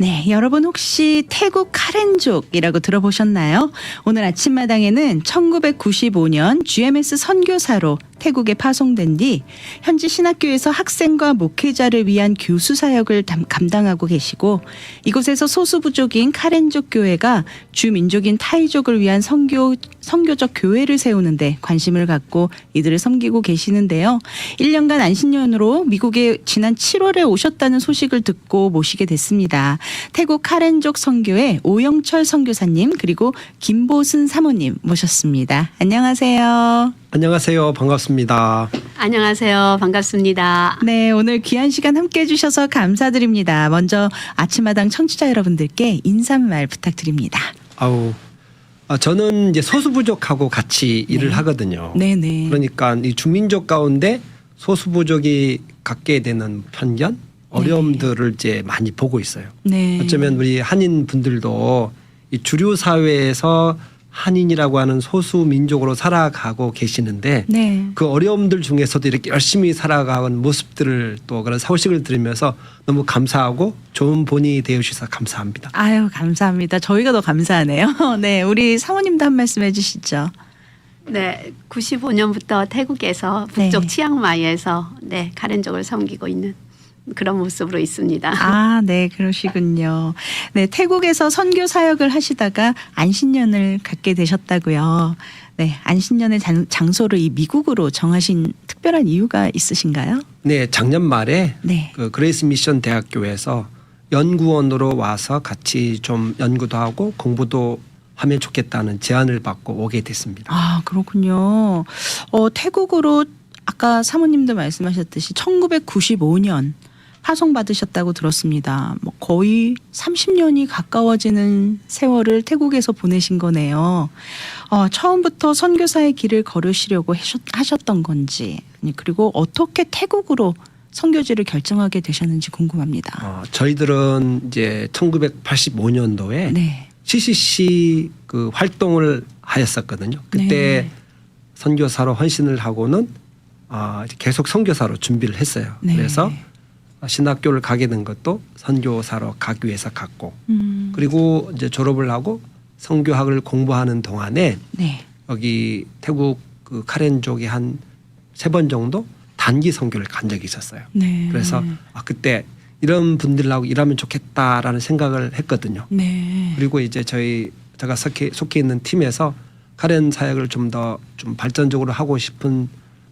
네, 여러분 혹시 태국 카렌족이라고 들어보셨나요? 오늘 아침마당에는 1995년 GMS 선교사로 태국에 파송된 뒤 현지 신학교에서 학생과 목회자를 위한 교수 사역을 담- 감당하고 계시고 이곳에서 소수 부족인 카렌족 교회가 주민족인 타이족을 위한 선교 선교적 교회를 세우는데 관심을 갖고 이들을 섬기고 계시는데요. 1년간 안신년으로 미국에 지난 7월에 오셨다는 소식을 듣고 모시게 됐습니다. 태국 카렌족 선교회 오영철 선교사님 그리고 김보순 사모님 모셨습니다. 안녕하세요. 안녕하세요. 반갑습니다. 안녕하세요. 반갑습니다. 네, 오늘 귀한 시간 함께 해주셔서 감사드립니다. 먼저 아침마당 청취자 여러분들께 인사말 부탁드립니다. 아우, 아, 저는 이제 소수부족하고 같이 일을 하거든요. 네네. 그러니까 이 주민족 가운데 소수부족이 갖게 되는 편견, 어려움들을 이제 많이 보고 있어요. 네. 어쩌면 우리 한인 분들도 이 주류 사회에서 한인이라고 하는 소수 민족으로 살아가고 계시는데 네. 그 어려움들 중에서도 이렇게 열심히 살아가는 모습들을 또 그런 소식을 들으면서 너무 감사하고 좋은 본이 되어 주셔서 감사합니다. 아유, 감사합니다. 저희가 더 감사하네요. 네, 우리 사모님도 한 말씀 해주시죠. 네, 95년부터 태국에서 북쪽 네. 치앙마이에서 네, 카렌족을 섬기고 있는 그런 모습으로 있습니다. 아, 네, 그러시군요. 네, 태국에서 선교 사역을 하시다가 안신년을 갖게 되셨다고요. 네, 안신년의 장, 장소를 이 미국으로 정하신 특별한 이유가 있으신가요? 네, 작년 말에 네. 그 그레이스 미션 대학교에서 연구원으로 와서 같이 좀 연구도 하고 공부도 하면 좋겠다는 제안을 받고 오게 됐습니다. 아, 그렇군요. 어, 태국으로 아까 사모님도 말씀하셨듯이 1995년 파송받으셨다고 들었습니다. 뭐 거의 30년이 가까워지는 세월을 태국에서 보내신 거네요. 어, 처음부터 선교사의 길을 걸으시려고 하셨, 하셨던 건지, 그리고 어떻게 태국으로 선교지를 결정하게 되셨는지 궁금합니다. 어, 저희들은 이제 1985년도에 네. CCC 그 활동을 하였었거든요. 그때 네. 선교사로 헌신을 하고는 아, 이제 계속 선교사로 준비를 했어요. 네. 그래서 신학교를 가게 된 것도 선교사로 가기 위해서 갔고 음, 그리고 이제 졸업을 하고 선교학을 공부하는 동안에 네. 여기 태국 그 카렌족에 한 세 번 정도 단기 선교를 간 적이 있었어요. 네. 그래서 아 그때 이런 분들하고 일하면 좋겠다라는 생각을 했거든요. 네. 그리고 이제 저희 제가 속해, 속해 있는 팀에서 카렌 사역을 좀 더좀 발전적으로 하고 싶은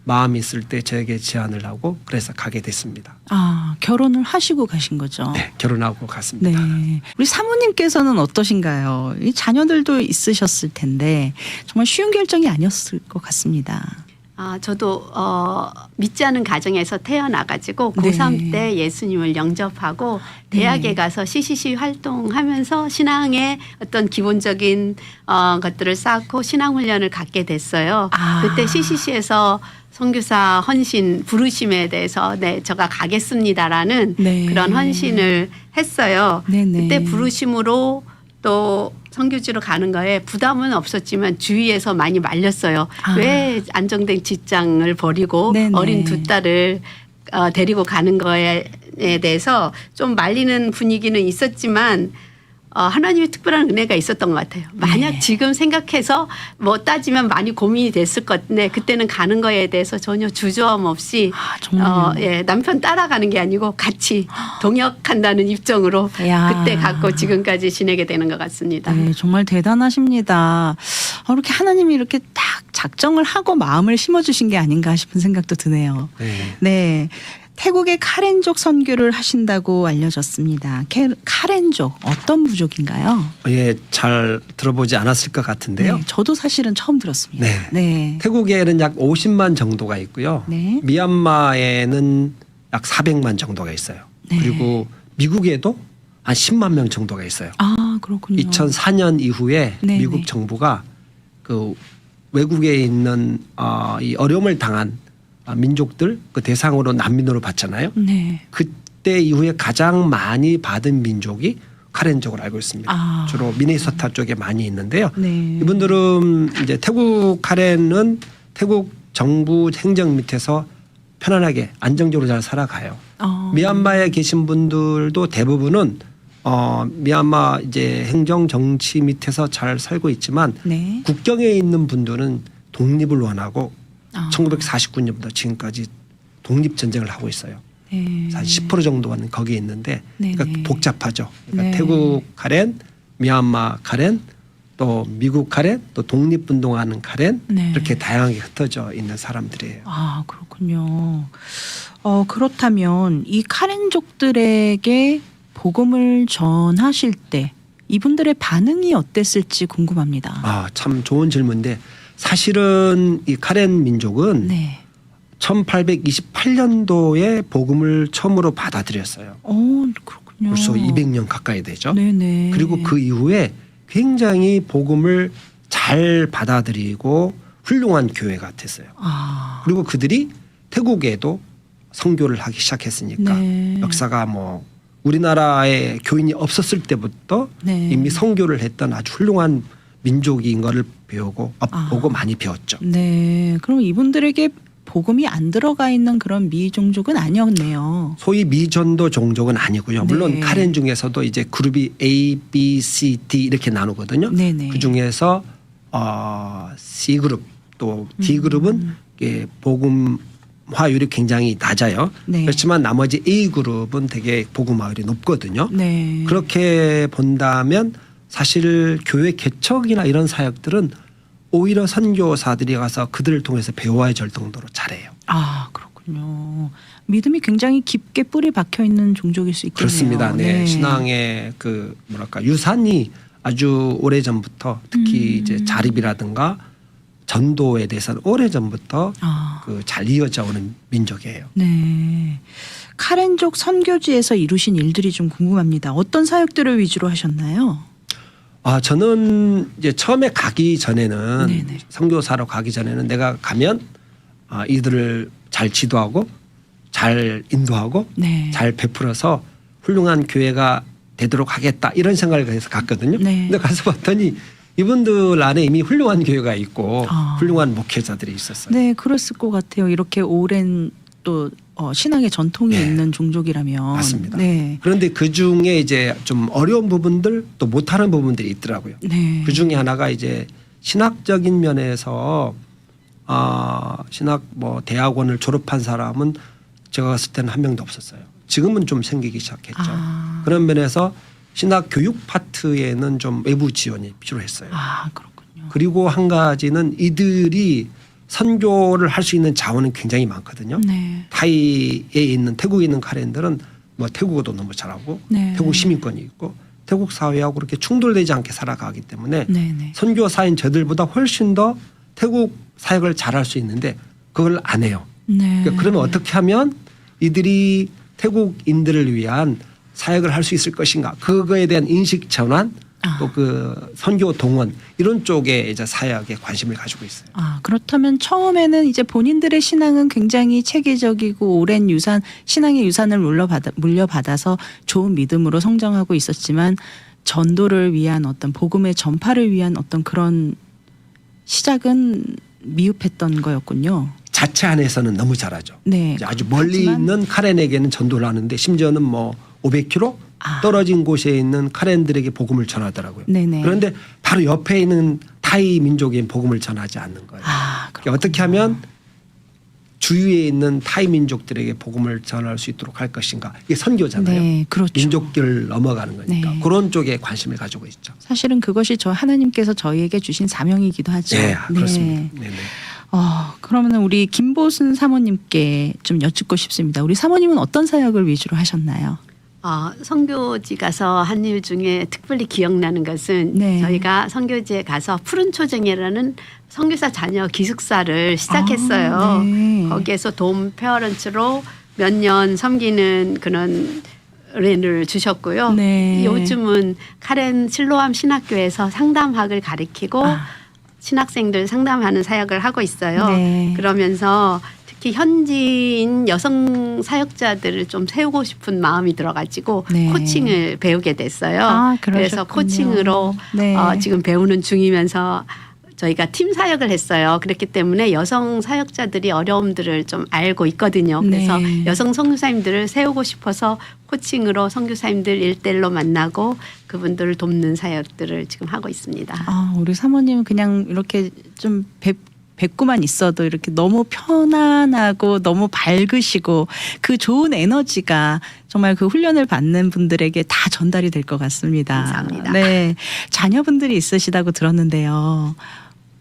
마음이 있을 때 저에게 제안을 하고 그래서 가게 됐습니다. 아, 결혼을 하시고 가신 거죠? 네, 결혼하고 갔습니다. 네. 우리 사모님께서는 어떠신가요? 이 자녀들도 있으셨을 텐데 정말 쉬운 결정이 아니었을 것 같습니다. 아, 저도 어, 믿지 않은 가정에서 태어나가지고 네. 고3 때 예수님을 영접하고 대학에 네. 가서 CCC 활동하면서 신앙의 어떤 기본적인 어, 것들을 쌓고 신앙 훈련을 갖게 됐어요. 아. 그때 CCC에서 선교사 헌신 부르심에 대해서 네 제가 가겠습니다라는 네. 그런 헌신을 했어요. 네네. 그때 부르심으로 또 선교지로 가는 거에 부담은 없었지만 주위에서 많이 말렸어요. 아. 왜 안정된 직장을 버리고 네네. 어린 두 딸을 어, 데리고 가는 거에 대해서 좀 말리는 분위기는 있었지만 어, 하나님의 특별한 은혜가 있었던 것 같아요. 만약 네. 지금 생각해서 뭐 따지면 많이 고민이 됐을 것 같은데 그때는 가는 거에 대해서 전혀 주저함 없이 아? 어, 예, 남편 따라가는 게 아니고 같이 동역한다는 입장으로 야. 그때 갖고 지금까지 지내게 되는 것 같습니다. 네, 정말 대단하십니다. 어, 이렇게 하나님이 이렇게 딱 작정을 하고 마음을 심어주신 게 아닌가 싶은 생각도 드네요. 네. 네. 태국의 카렌족 선교를 하신다고 알려졌습니다. 케- 카렌족 어떤 부족인가요? 예, 잘 들어보지 않았을 것 같은데요. 네, 저도 사실은 처음 들었습니다. 네. 네. 태국에는 약 50만 정도가 있고요. 네. 미얀마에는 약 400만 정도가 있어요. 네. 그리고 미국에도 한 10만 명 정도가 있어요. 아, 그렇군요. 2004년 이후에 네, 미국 네. 정부가 그 외국에 있는 어, 이 어려움을 당한 아, 민족들 그 대상으로 난민으로 봤잖아요. 네. 그때 이후에 가장 많이 받은 민족이 카렌족으로 알고 있습니다. 아. 주로 미네소타 쪽에 많이 있는데요. 네. 이분들은 이제 태국 카렌은 태국 정부 행정 밑에서 편안하게 안정적으로 잘 살아가요. 어. 미얀마에 계신 분들도 대부분은 어, 미얀마 이제 행정 정치 밑에서 잘 살고 있지만 네. 국경에 있는 분들은 독립을 원하고 아. 1949년부터 지금까지 독립 전쟁을 하고 있어요. 네. 한 10% 정도는 거기에 있는데 네네. 그러니까 복잡하죠. 그러니까 네. 태국 카렌, 미얀마 카렌, 또 미국 카렌, 또 독립운동하는 카렌 네. 이렇게 다양하게 흩어져 있는 사람들이에요. 아, 그렇군요. 어, 그렇다면 이 카렌족들에게 복음을 전하실 때 이분들의 반응이 어땠을지 궁금합니다. 아, 참 좋은 질문인데 사실은 이 카렌 민족은 네. 1828년도에 복음을 처음으로 받아들였어요. 어, 그렇군요. 벌써 200년 가까이 되죠. 네네. 그리고 그 이후에 굉장히 복음을 잘 받아들이고 훌륭한 교회가 됐어요. 아. 그리고 그들이 태국에도 선교를 하기 시작했으니까 네. 역사가 뭐 우리나라에 교인이 없었을 때부터 네. 이미 선교를 했던 아주 훌륭한 민족인 거를 배우고 아, 아. 보고 많이 배웠죠. 네. 그럼 이분들에게 복음이 안 들어가 있는 그런 미종족은 아니었네요. 소위 미전도 종족은 아니고요. 물론 네. 카렌 중에서도 이제 그룹이 A, B, C, D 이렇게 나누거든요. 네네. 그 중에서 어, C 그룹 또 D 그룹은 음. 이게 복음화율이 굉장히 낮아요. 네. 그렇지만 나머지 A 그룹은 되게 복음화율이 높거든요. 네. 그렇게 본다면 사실 교회 개척이나 이런 사역들은 오히려 선교사들이 가서 그들을 통해서 배워야 될 정도로 잘해요. 아, 그렇군요. 믿음이 굉장히 깊게 뿌리 박혀 있는 종족일 수 있겠네요. 그렇습니다. 네. 신앙의 그 뭐랄까 유산이 아주 오래 전부터 특히 음. 이제 자립이라든가 전도에 대해서는 오래 전부터 아. 그잘 이어져 오는 민족이에요. 네. 카렌족 선교지에서 이루신 일들이 좀 궁금합니다. 어떤 사역들을 위주로 하셨나요? 아 저는 이제 처음에 가기 전에는 네네. 선교사로 가기 전에는 내가 가면 아 이들을 잘 지도하고 잘 인도하고 네. 잘 베풀어서 훌륭한 교회가 되도록 하겠다 이런 생각을 해서 갔거든요. 네. 근데 가서 봤더니 이분들 안에 이미 훌륭한 교회가 있고 아. 훌륭한 목회자들이 있었어요. 네, 그랬을 것 같아요. 이렇게 오랜 또 어, 신앙의 전통이 네. 있는 종족이라면. 맞습니다. 네. 그런데 그 중에 이제 좀 어려운 부분들 또 못하는 부분들이 있더라고요. 네. 그 중에 하나가 이제 신학적인 면에서 아 신학 뭐 대학원을 졸업한 사람은 제가 갔을 때는 한 명도 없었어요. 지금은 좀 생기기 시작했죠. 아. 그런 면에서 신학 교육 파트에는 좀 외부 지원이 필요했어요. 아, 그렇군요. 그리고 한 가지는 이들이 선교를 할 수 있는 자원은 굉장히 많거든요. 네. 타이에 있는 태국에 있는 카렌들은 뭐 태국어도 너무 잘하고 네. 태국 시민권이 있고 태국 사회하고 그렇게 충돌되지 않게 살아가기 때문에 네, 네. 선교사인 저들보다 훨씬 더 태국 사역을 잘할 수 있는데 그걸 안 해요. 네. 그러니까 그러면 어떻게 하면 이들이 태국인들을 위한 사역을 할 수 있을 것인가 그거에 대한 인식 전환 아. 또그 선교 동원 이런 쪽에 이제 사역에 관심을 가지고 있어요. 아, 그렇다면 처음에는 이제 본인들의 신앙은 굉장히 체계적이고 오랜 유산, 신앙의 유산을 물려받아, 물려받아서 좋은 믿음으로 성장하고 있었지만 전도를 위한 어떤 복음의 전파를 위한 어떤 그런 시작은 미흡했던 거였군요. 자체 안에서는 너무 잘하죠. 네. 아주 멀리 있는 카렌에게는 전도를 하는데 심지어는 뭐 500km 아. 떨어진 곳에 있는 카렌들에게 복음을 전하더라고요. 네네. 그런데 바로 옆에 있는 타이 민족에 복음을 전하지 않는 거예요. 아, 그러니까 어떻게 하면 주위에 있는 타이 민족들에게 복음을 전할 수 있도록 할 것인가 이게 선교잖아요. 네, 그렇죠. 민족을 넘어가는 거니까 네. 그런 쪽에 관심을 가지고 있죠. 사실은 그것이 저 하나님께서 저희에게 주신 사명이기도 하죠. 네, 그렇습니다. 네, 네. 어, 그러면 우리 김보순 사모님께 좀 여쭙고 싶습니다. 우리 사모님은 어떤 사역을 위주로 하셨나요? 어, 선교지 가서 한 일 중에 특별히 기억나는 것은 네. 저희가 선교지에 가서 푸른 초정이라는 선교사 자녀 기숙사를 시작했어요. 아, 네. 거기에서 돔 페어런츠로 몇 년 섬기는 그런 렌을 주셨고요. 네. 요즘은 카렌 실로암 신학교에서 상담학을 가리키고 아. 신학생들 상담하는 사역을 하고 있어요. 네. 그러면서 특히 현지인 여성 사역자들을 좀 세우고 싶은 마음이 들어가지고 네. 코칭을 배우게 됐어요. 아, 그래서. 코칭으로 네. 어, 지금 배우는 중이면서 저희가 팀 사역을 했어요. 그렇기 때문에 여성 사역자들이 어려움들을 좀 알고 있거든요. 그래서 네. 여성 선교사님들을 세우고 싶어서 코칭으로 선교사님들 일대일로 만나고 그분들을 돕는 사역들을 지금 하고 있습니다. 아, 우리 사모님은 그냥 이렇게 좀 뵙, 뵙고만 있어도 이렇게 너무 편안하고 너무 밝으시고 그 좋은 에너지가 정말 그 훈련을 받는 분들에게 다 전달이 될 것 같습니다. 감사합니다. 네. 자녀분들이 있으시다고 들었는데요.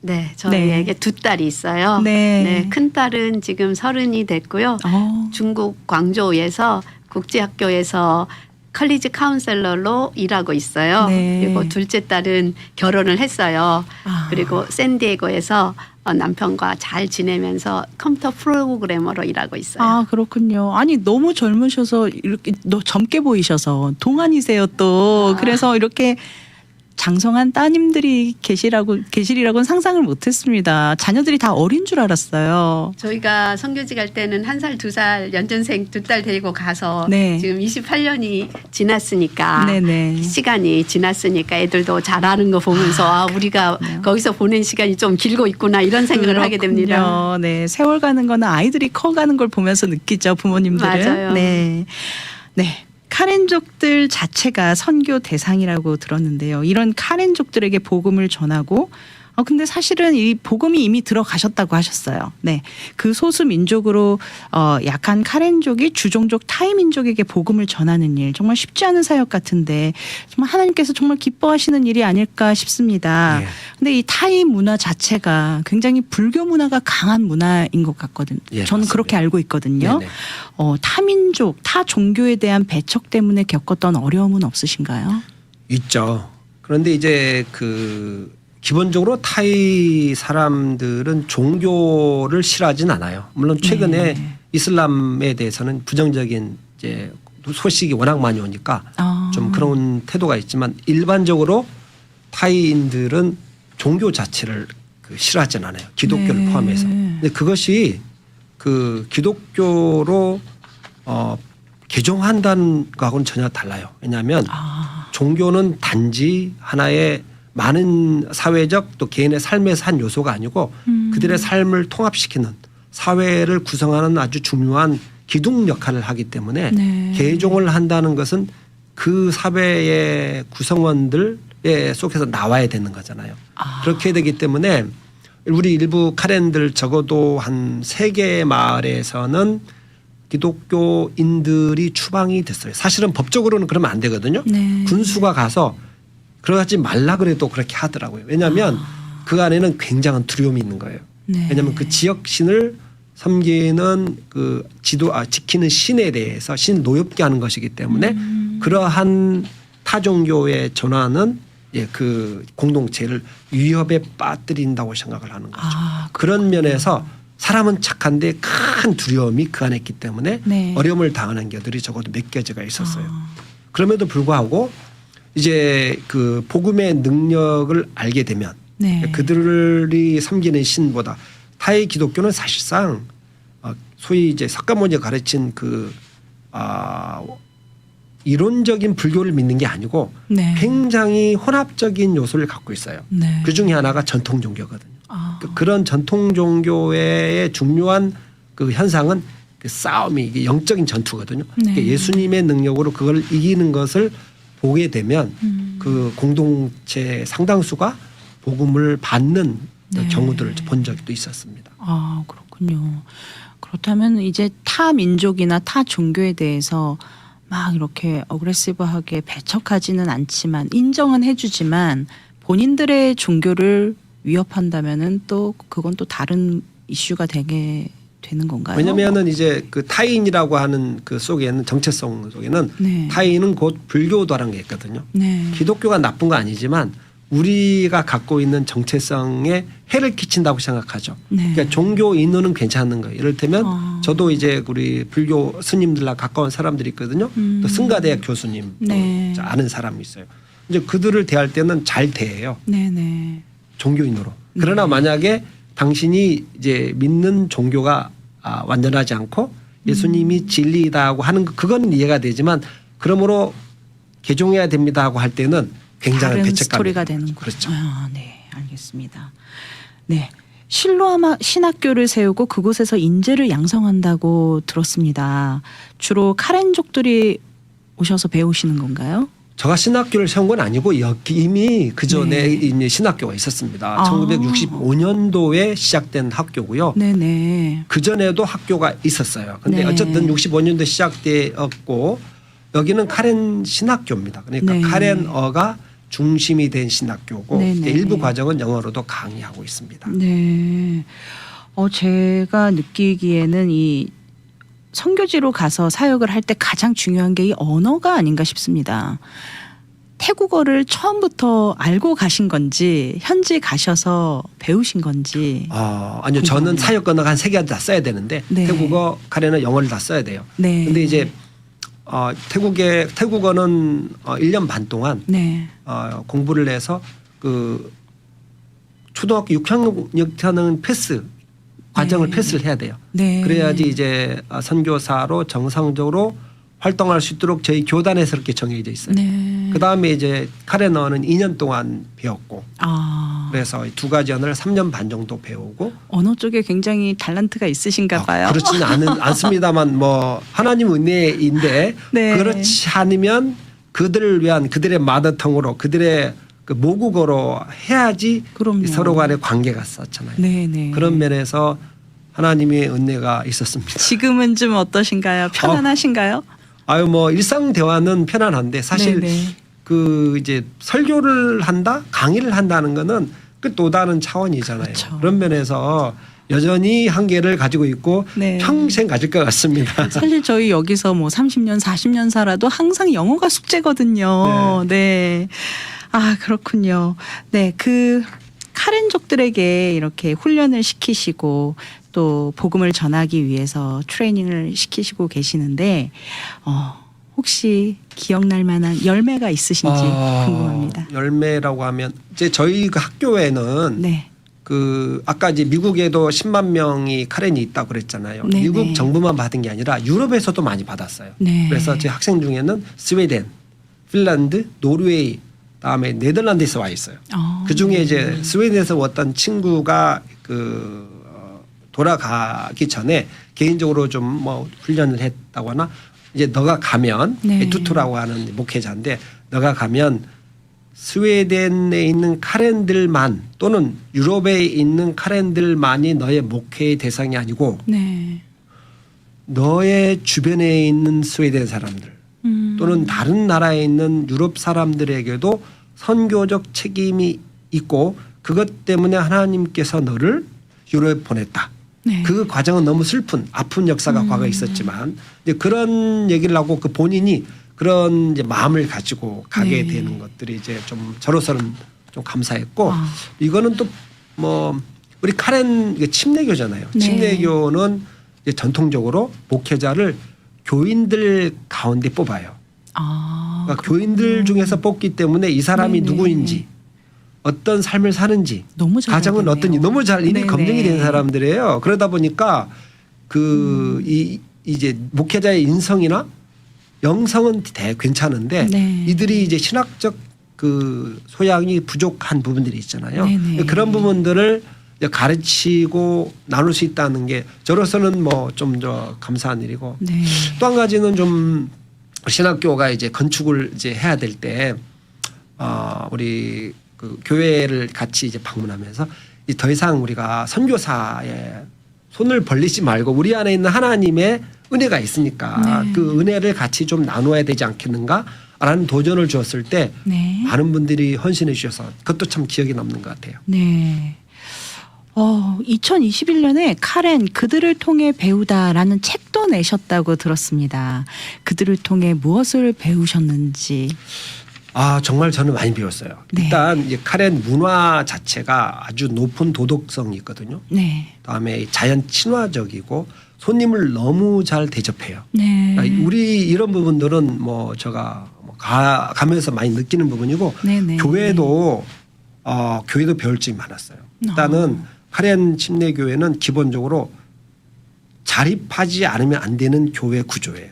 네, 저희에게 두 딸이 있어요. 네. 큰 딸은 지금 서른이 됐고요. 어. 중국 광저우에서 국제학교에서 컬리지 카운셀러로 일하고 있어요. 네. 그리고 둘째 딸은 결혼을 했어요. 아. 그리고 샌디에고에서 어, 남편과 잘 지내면서 컴퓨터 프로그래머로 일하고 있어요. 아, 그렇군요. 아니, 너무 젊으셔서 이렇게 너 젊게 보이셔서 동안이세요 또. 아. 그래서 이렇게 장성한 따님들이 계시라고 계시리라고는 상상을 못 했습니다. 자녀들이 다 어린 줄 알았어요. 저희가 선교지 갈 때는 한 살, 두 살 연전생 두 딸 데리고 가서 네. 지금 28년이 지났으니까 네네. 시간이 지났으니까 애들도 잘하는 거 보면서 아, 우리가 거기서 보낸 시간이 좀 길고 있구나 이런 생각을 하게 됩니다. 그렇군요. 네, 세월 가는 거는 아이들이 커가는 걸 보면서 느끼죠, 부모님들은. 맞아요. 네. 네. 카렌족들 자체가 선교 대상이라고 들었는데요. 이런 카렌족들에게 복음을 전하고 어 근데 사실은 이 복음이 이미 들어가셨다고 하셨어요. 네. 그 소수 민족으로 어 약한 카렌족이 주종족 타이 민족에게 복음을 전하는 일 정말 쉽지 않은 사역 같은데 정말 하나님께서 정말 기뻐하시는 일이 아닐까 싶습니다. 예. 근데 이 타이 문화 자체가 굉장히 불교 문화가 강한 문화인 것 같거든요. 예, 저는 맞습니다. 그렇게 알고 있거든요. 네네. 어, 타민족, 타 종교에 대한 배척 때문에 겪었던 어려움은 없으신가요? 있죠. 그런데 이제 그 기본적으로 타이 사람들은 종교를 싫어하진 않아요. 물론 최근에 네. 이슬람에 대해서는 부정적인 이제 소식이 워낙 많이 오니까 아. 좀 그런 태도가 있지만 일반적으로 타이인들은 종교 자체를 그 싫어하진 않아요. 기독교를 네. 포함해서. 근데 그것이 그 기독교로 어 개종한다는 거하고는 전혀 달라요. 왜냐하면 아, 종교는 단지 하나의 많은 사회적 또 개인의 삶에서 한 요소가 아니고 음. 그들의 삶을 통합시키는 사회를 구성하는 아주 중요한 기둥 역할을 하기 때문에 네. 개종을 한다는 것은 그 사회의 구성원들의 속에서 나와야 되는 거잖아요. 아. 그렇게 되기 때문에 우리 일부 카렌들 적어도 한 세 개의 마을에서는 기독교인들이 추방이 됐어요. 사실은 법적으로는 그러면 안 되거든요. 네. 군수가 가서 그러지 말라 그래도 그렇게 하더라고요. 왜냐하면 그 안에는 굉장한 두려움이 있는 거예요. 네. 왜냐하면 그 지역 신을 섬기는 그 지도 아 지키는 신에 대해서 신 노엽게 하는 것이기 때문에 음. 그러한 타 종교의 전환은 예, 그 공동체를 위협에 빠뜨린다고 생각을 하는 거죠. 아, 그런 면에서 사람은 착한데 큰 두려움이 그 안에 있기 때문에 네. 어려움을 당하는 게들이 적어도 몇 가지가 있었어요. 아. 그럼에도 불구하고 이제 그 복음의 능력을 알게 되면 네. 그들이 섬기는 신보다 타이 기독교는 사실상 어, 소위 이제 석가모니가 가르친 그 아, 이론적인 불교를 믿는 게 아니고 네. 굉장히 혼합적인 요소를 갖고 있어요. 네. 그 중에 하나가 전통 종교거든요. 아. 그- 그런 전통 종교의 중요한 그 현상은 그 싸움이 이게 영적인 전투거든요. 네. 그러니까 예수님의 능력으로 그걸 이기는 것을 보게 되면 음. 그 공동체 상당수가 복음을 받는 네. 경우들을 본 적도 있었습니다. 아, 그렇군요. 그렇다면 이제 타 민족이나 타 종교에 대해서 막 이렇게 어그레시브하게 배척하지는 않지만 인정은 해주지만 본인들의 종교를 위협한다면은 또 그건 또 다른 이슈가 되게 되는 건가요? 왜냐하면은 이제 그 타인이라고 하는 그 속에는 정체성 속에는 네. 타인은 곧 불교도라는 게 있거든요. 네. 기독교가 나쁜 거 아니지만 우리가 갖고 있는 정체성에 해를 끼친다고 생각하죠. 네. 그러니까 종교인으로는 괜찮은 거예요. 이를테면 아. 저도 이제 우리 불교 스님들과 가까운 사람들이 있거든요. 음. 또 승가대학 교수님 또 네. 아는 사람이 있어요. 이제 그들을 대할 때는 잘 대해요. 네네. 종교인으로. 그러나 네. 만약에 당신이 이제 믿는 종교가 아, 완전하지 않고 예수님이 음. 진리다고 하는 거 그건 이해가 되지만 그러므로 개종해야 됩니다 하고 할 때는 굉장한 다른 배척감이 스토리가 되는. 그렇죠. 아, 네. 알겠습니다. 네. 실로아마 신학교를 세우고 그곳에서 인재를 양성한다고 들었습니다. 주로 카렌족들이 오셔서 배우시는 건가요? 제가 신학교를 세운 건 아니고 여기 이미 그 전에 네. 이미 신학교가 있었습니다. 아. 1965년도에 시작된 학교고요. 네네. 그 전에도 학교가 있었어요. 근데 네. 어쨌든 65년도 시작되었고 여기는 카렌 신학교입니다. 그러니까 네. 카렌어가 중심이 된 신학교고 네, 네. 일부 과정은 영어로도 강의하고 있습니다. 네. 어, 제가 느끼기에는 이 선교지로 가서 사역을 할 때 가장 중요한 게 이 언어가 아닌가 싶습니다. 태국어를 처음부터 알고 가신 건지, 현지 가셔서 배우신 건지. 아, 아니요. 저는 궁금하네요. 사역 언어가 한 세 개 다 써야 되는데 네. 태국어, 카렌어, 영어를 다 써야 돼요. 네. 근데 이제 어, 태국의 태국어는 어, 1년 반 동안 네. 어, 공부를 해서 그 초등학교 6학년부터는 패스 과정을 네. 패스를 해야 돼요. 네. 그래야지 이제 어, 선교사로 정상적으로 활동할 수 있도록 저희 교단에서 그렇게 정해져 있어요. 네. 그 다음에 이제 카레너는 2년 동안 배웠고 아. 그래서 이두 가지 언어를 3년 반 정도 배우고 언어 쪽에 굉장히 달란트가 있으신가 봐요. 아, 그렇지는 않은, 않습니다만 뭐 하나님 은혜인데 네. 그렇지 않으면 그들을 위한 그들의 마더텅으로 그들의 그 모국어로 해야지 그럼요. 서로 간의 관계가 있었잖아요. 네네. 그런 면에서 하나님의 은혜가 있었습니다. 지금은 좀 어떠신가요? 편안하신가요? 아유 뭐 일상 대화는 편안한데 사실 네네. 그 이제 설교를 한다, 강의를 한다는 거는 그 또 다른 차원이잖아요. 그렇죠. 런 면에서 여전히 한계를 가지고 있고 네. 평생 가질 것 같습니다. 사실 저희 여기서 뭐 30년, 40년 살아도 항상 영어가 숙제거든요. 네. 아, 그렇군요. 네. 그 카렌족들에게 이렇게 훈련을 시키시고 또 복음을 전하기 위해서 트레이닝을 시키시고 계시는데 어, 혹시 기억날 만한 열매가 있으신지 아, 궁금합니다. 열매라고 하면 이제 저희 그 학교에는 네. 그 아까 이제 미국에도 10만 명이 카렌이 있다고 그랬잖아요. 네, 미국 네. 정부만 받은 게 아니라 유럽에서도 많이 받았어요. 네. 그래서 제 학생 중에는 스웨덴, 핀란드, 노르웨이, 다음에 네덜란드에서 와 있어요. 어, 그 중에 네. 이제 스웨덴에서 어떤 친구가 그 어, 돌아가기 전에 개인적으로 좀 뭐 훈련을 했다거나 이제 너가 가면 네. 투투라고 하는 목회자인데 너가 가면 스웨덴에 있는 카렌들만 또는 유럽에 있는 카렌들만이 너의 목회의 대상이 아니고 네. 너의 주변에 있는 스웨덴 사람들 음. 또는 다른 나라에 있는 유럽 사람들에게도 선교적 책임이 있고 그것 때문에 하나님께서 너를 유럽에 보냈다. 네. 그 과정은 너무 슬픈 아픈 역사가 음. 과거에 있었지만 이제 그런 얘기를 하고 그 본인이 그런 이제 마음을 가지고 가게 네. 되는 것들이 이제 좀 저로서는 좀 감사했고 아. 이거는 또 뭐 우리 카렌 침례교잖아요. 네. 침례교는 전통적으로 목회자를 교인들 가운데 뽑아요. 아, 그러니까 교인들 중에서 뽑기 때문에 이 사람이 네네. 누구인지 어떤 삶을 사는지 가정은 알겠네요. 어떤지 너무 잘 이미 네네. 검증이 된 사람들이에요. 그러다 보니까 그이 이제 목회자의 인성이나 영성은 대 괜찮은데 네. 이들이 이제 신학적 그 소양이 부족한 부분들이 있잖아요. 네네. 그런 부분들을 가르치고 나눌 수 있다는 게 저로서는 뭐 좀 더 감사한 일이고 네. 또한 가지는 좀 신학교가 이제 건축을 이제 해야 될 때 어, 우리 그 교회를 같이 이제 방문하면서 이더 이상 우리가 선교사에 손을 벌리지 말고 우리 안에 있는 하나님의 은혜가 있으니까 네. 그 은혜를 같이 좀 나눠야 되지 않겠는가? 라는 도전을 주었을 때 네. 많은 분들이 헌신해 주셔서 그것도 참 기억에 남는 것 같아요. 네. 어, 2021년에 카렌 그들을 통해 배우다라는 책도 내셨다고 들었습니다. 그들을 통해 무엇을 배우셨는지. 아 정말 저는 많이 배웠어요. 네. 일단 이제 카렌 문화 자체가 아주 높은 도덕성이 있거든요. 네. 다음에 자연 친화적이고 손님을 너무 잘 대접해요. 네. 그러니까 우리 이런 부분들은 뭐 제가 뭐 가, 가면서 많이 느끼는 부분이고 네네. 교회도 어, 교회도 배울 점이 많았어요. 일단은 카렌 침례 교회는 기본적으로 자립하지 않으면 안 되는 교회 구조예요.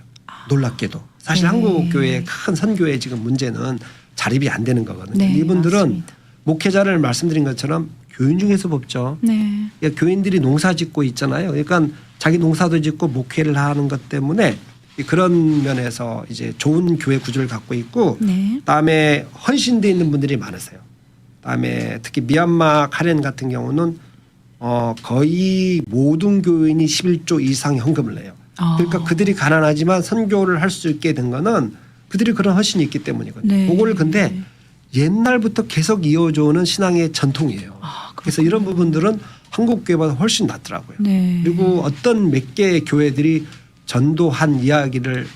놀랍게도 사실 네. 한국 교회의 큰 선교의 지금 문제는 자립이 안 되는 거거든요. 네, 이분들은 맞습니다. 목회자를 말씀드린 것처럼 교인 중에서 뽑죠. 네. 그러니까 교인들이 농사 짓고 있잖아요. 그러니까 자기 농사도 짓고 목회를 하는 것 때문에 그런 면에서 이제 좋은 교회 구조를 갖고 있고 네. 그다음에 헌신돼 있는 분들이 많으세요. 그다음에 특히 미얀마 카렌 같은 경우는 어 거의 모든 교인이 11조 이상 현금을 내요. 아. 그러니까 그들이 가난하지만 선교를 할 수 있게 된 거는 그들이 그런 헌신이 있기 때문이거든요. 네. 그걸 근데 옛날부터 계속 이어져 오는 신앙의 전통이에요. 아, 그래서 이런 부분들은 한국 교회보다 훨씬 낫더라고요. 네. 그리고 어떤 몇 개의 교회들이 전도한 이야기를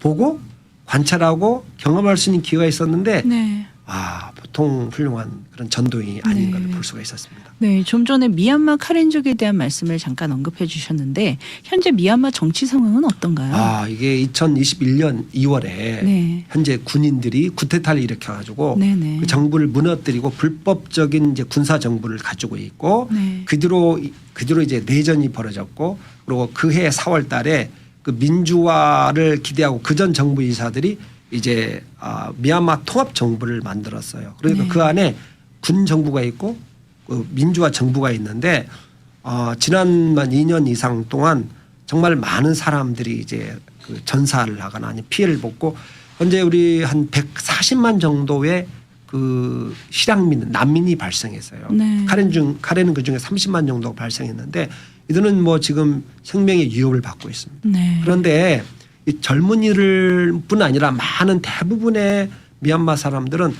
보고 관찰하고 경험할 수 있는 기회가 있었는데 네. 아 보통 훌륭한 그런 전도인이 아닌 네. 걸볼 수가 있었습니다. 네, 좀 전에 미얀마 카렌족에 대한 말씀을 잠깐 언급해 주셨는데 현재 미얀마 정치 상황은 어떤가요? 아 이게 2021년 2월에 네. 현재 군인들이 구테타를 일으켜가지고 네네. 그 정부를 무너뜨리고 불법적인 이제 군사 정부를 가지고 있고 네. 그 뒤로 그 뒤로 이제 내전이 벌어졌고 그리고 그해 4월달에 그 민주화를 기대하고 그 전 정부 인사들이 이제 아, 미얀마 통합 정부를 만들었어요. 그러니까 네. 그 안에 군 정부가 있고 그 민주화 정부가 있는데 어, 지난만 2년 이상 동안 정말 많은 사람들이 이제 그 전사를 하거나 아니 피해를 입고 현재 우리 한 140만 정도의 그 실향민 난민이 발생했어요. 네. 카렌 중 카렌은 그 중에 30만 정도 발생했는데 이들은 뭐 지금 생명의 위협을 받고 있습니다. 네. 그런데 이 젊은이들뿐 아니라 많은 대부분의 미얀마 사람들은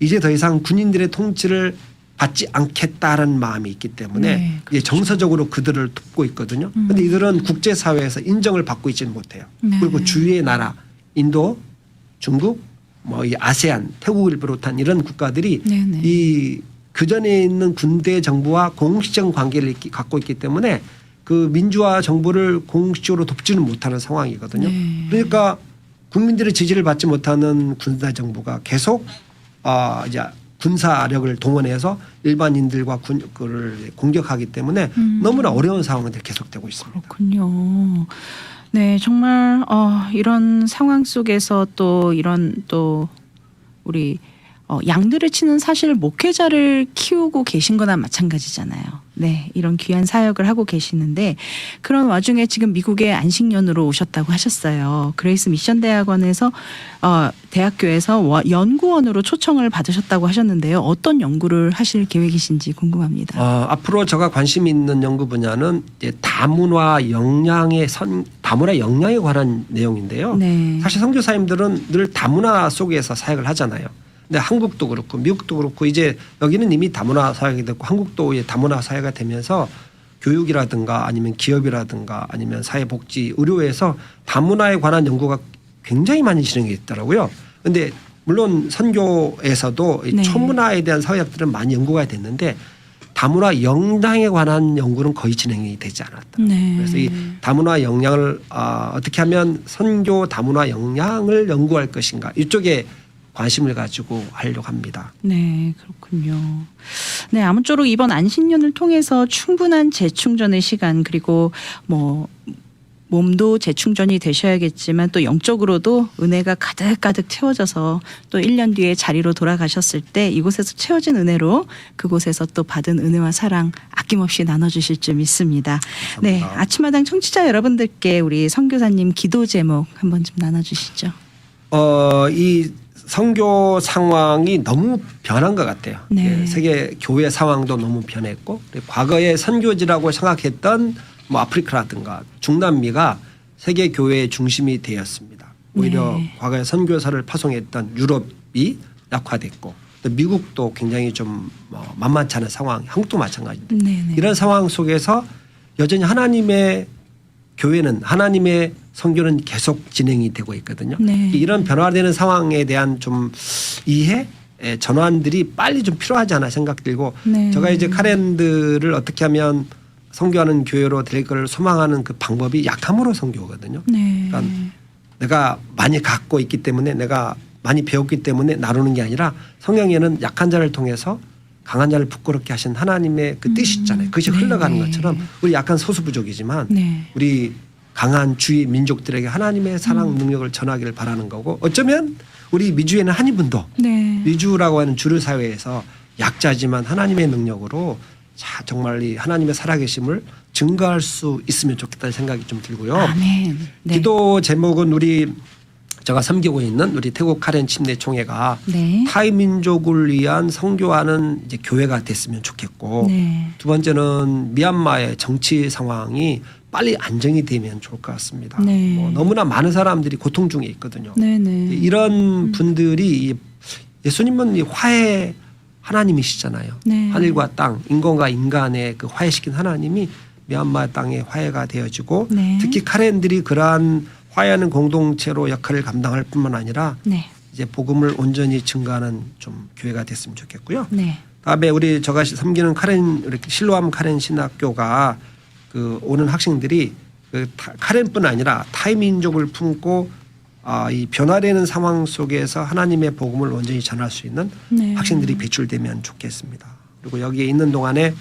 이제 더 이상 군인들의 통치를 받지 않겠다는 마음이 있기 때문에 네, 이제 정서적으로 그들을 돕고 있거든요. 음. 그런데 이들은 국제사회에서 인정을 받고 있지는 못해요. 네. 그리고 주위의 나라 인도, 중국, 뭐 이 아세안, 태국을 비롯한 이런 국가들이 네 네. 이 그 전에 있는 군대 정부와 공식적 관계를 갖고 있기 때문에 그 민주화 정부를 공식적으로 돕지는 못하는 상황이거든요. 네. 그러니까 국민들의 지지를 받지 못하는 군사 정부가 계속 아 이제 군사력을 동원해서 일반인들과 군 그를 공격하기 때문에 음. 너무나 어려운 상황들이 계속되고 있습니다. 그렇군요. 네, 정말 어, 이런 상황 속에서 또 이런 또 우리 어, 양들을 치는 사실 목회자를 키우고 계신 거나 마찬가지잖아요. 네, 이런 귀한 사역을 하고 계시는데 그런 와중에 지금 미국에 안식년으로 오셨다고 하셨어요. 그레이스 미션 대학원에서 어, 대학교에서 워- 연구원으로 초청을 받으셨다고 하셨는데요. 어떤 연구를 하실 계획이신지 궁금합니다. 어, 앞으로 제가 관심 있는 연구 분야는 다문화 영양의 선 다문화 영양에 관한 내용인데요. 네. 사실 선교사님들은 늘 다문화 속에서 사역을 하잖아요. 근데 한국도 그렇고 미국도 그렇고 이제 여기는 이미 다문화 사역이 됐고 한국도 이제 다문화 사회가 되면서 교육이라든가 아니면 기업이라든가 아니면 사회복지 의료에서 다문화에 관한 연구가 굉장히 많이 진행이 있더라고요. 근데 물론 선교에서도 이 네. 초문화에 대한 사회학들은 많이 연구가 됐는데 다문화 영양에 관한 연구는 거의 진행이 되지 않았다. 네. 그래서 이 다문화 영양을 아, 어떻게 하면 선교 다문화 영양을 연구할 것인가 이쪽에 관심을 가지고 하려고 합니다. 네, 그렇군요. 네, 아무쪼록 이번 안식년을 통해서 충분한 재충전의 시간 그리고 뭐 몸도 재충전이 되셔야겠지만 또 영적으로도 은혜가 가득가득 채워져서 또 1년 뒤에 자리로 돌아가셨을 때 이곳에서 채워진 은혜로 그곳에서 또 받은 은혜와 사랑 아낌없이 나눠주실 줄 믿습니다. 네, 감사합니다. 아침마당 청취자 여러분들께 우리 선교사님 기도 제목 한번 좀 나눠주시죠. 어, 이 선교 상황이 너무 변한 것 같아요. 네. 예, 세계 교회 상황도 너무 변했고 과거에 선교지라고 생각했던 뭐 아프리카라든가 중남미가 세계 교회의 중심이 되었습니다. 오히려 네. 과거에 선교사를 파송했던 유럽이 약화됐고 또 미국도 굉장히 좀뭐 만만치 않은 상황, 한국도 마찬가지인데 네, 네. 이런 상황 속에서 여전히 하나님의 교회는 하나님의 선교는 계속 진행이 되고 있거든요. 네. 이런 변화되는 상황에 대한 좀 이해, 에, 전환들이 빨리 좀 필요하지 않아 생각 들고 네. 제가 이제 카렌들을 어떻게 하면 선교하는 교회로 될 걸 소망하는 그 방법이 약함으로 선교거든요. 네. 그러니까 내가 많이 갖고 있기 때문에 내가 많이 배웠기 때문에 나누는 게 아니라 성경에는 약한 자를 통해서 강한 자를 부끄럽게 하신 하나님의 그 뜻이 있잖아요. 그것이 네, 흘러가는 네. 것처럼 우리 약간 소수부족이지만 네. 우리 강한 주의 민족들에게 하나님의 사랑 음. 능력을 전하기를 바라는 거고 어쩌면 우리 미주에는 한 이분도 네. 미주라고 하는 주류 사회에서 약자지만 하나님의 능력으로 자 정말 이 하나님의 살아계심을 증거할 수 있으면 좋겠다는 생각이 좀 들고요. 아멘. 네. 기도 제목은 우리 제가 섬기고 있는 우리 태국 카렌 침례총회가 네. 타이 민족을 위한 선교하는 이제 교회가 됐으면 좋겠고 네. 두 번째는 미얀마의 정치 상황이 빨리 안정이 되면 좋을 것 같습니다. 네. 뭐 너무나 많은 사람들이 고통 중에 있거든요. 네 네. 이런 분들이 이 예수님은 이 화해 하나님이시잖아요. 네. 하늘과 땅, 인간과 인간의 그 화해시킨 하나님이 미얀마 땅의 화해가 되어지고 네. 특히 카렌들이 그러한 화해하는 공동체로 역할을 감당할 뿐만 아니라 네. 이제 복음을 온전히 증가하는 좀 교회가 됐으면 좋겠고요. 네. 다음에 우리 저가 섬기는 카렌 실로암 카렌 신학교가 그 오는 학생들이 그 타- 카렌뿐 아니라 타이 민족을 품고 아, 이 변화되는 상황 속에서 하나님의 복음을 온전히 전할 수 있는 네. 학생들이 배출되면 좋겠습니다. 그리고 여기에 있는 동안에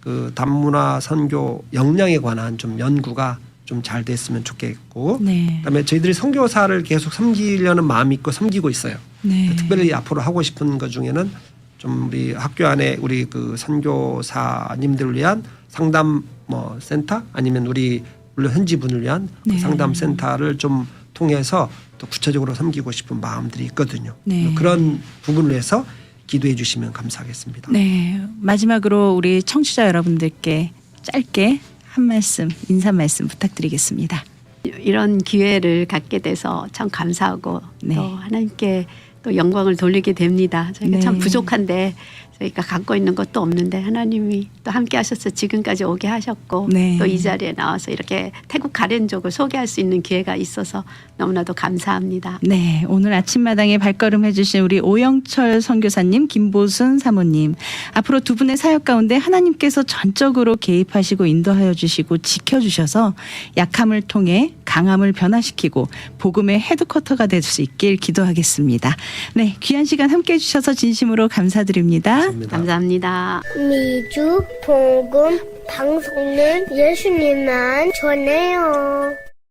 그 단문화 선교 역량에 관한 좀 연구가 좀 잘 됐으면 좋겠고 네. 그다음에 저희들이 선교사를 계속 섬기려는 마음이 있고 섬기고 있어요. 네. 특별히 앞으로 하고 싶은 것 중에는 좀 우리 학교 안에 우리 그 선교사님들을 위한 상담 뭐 센터 아니면 우리 물론 현지 분을 위한 그 네. 상담 센터를 좀 통해서 또 구체적으로 섬기고 싶은 마음들이 있거든요. 네. 그런 부분을 위해서 기도해 주시면 감사하겠습니다. 네. 마지막으로 우리 청취자 여러분들께 짧게 한 말씀, 인사 말씀 부탁드리겠습니다. 이런 기회를 갖게 돼서 참 감사하고 네. 또 하나님께 또 영광을 돌리게 됩니다. 저희가 네. 참 부족한데 저희가 갖고 있는 것도 없는데 하나님이 또 함께 하셔서 지금까지 오게 하셨고 네. 또 이 자리에 나와서 이렇게 태국 가렌족을 소개할 수 있는 기회가 있어서 너무나도 감사합니다. 네, 오늘 아침마당에 발걸음 해주신 우리 오영철 선교사님, 김보순 사모님. 앞으로 두 분의 사역 가운데 하나님께서 전적으로 개입하시고 인도하여 주시고 지켜주셔서 약함을 통해 강함을 변화시키고 복음의 헤드쿼터가 될 수 있길 기도하겠습니다. 네, 귀한 시간 함께 해주셔서 진심으로 감사드립니다. 감사합니다. 감사합니다. 미주 복음 방송은 예수님만 전해요.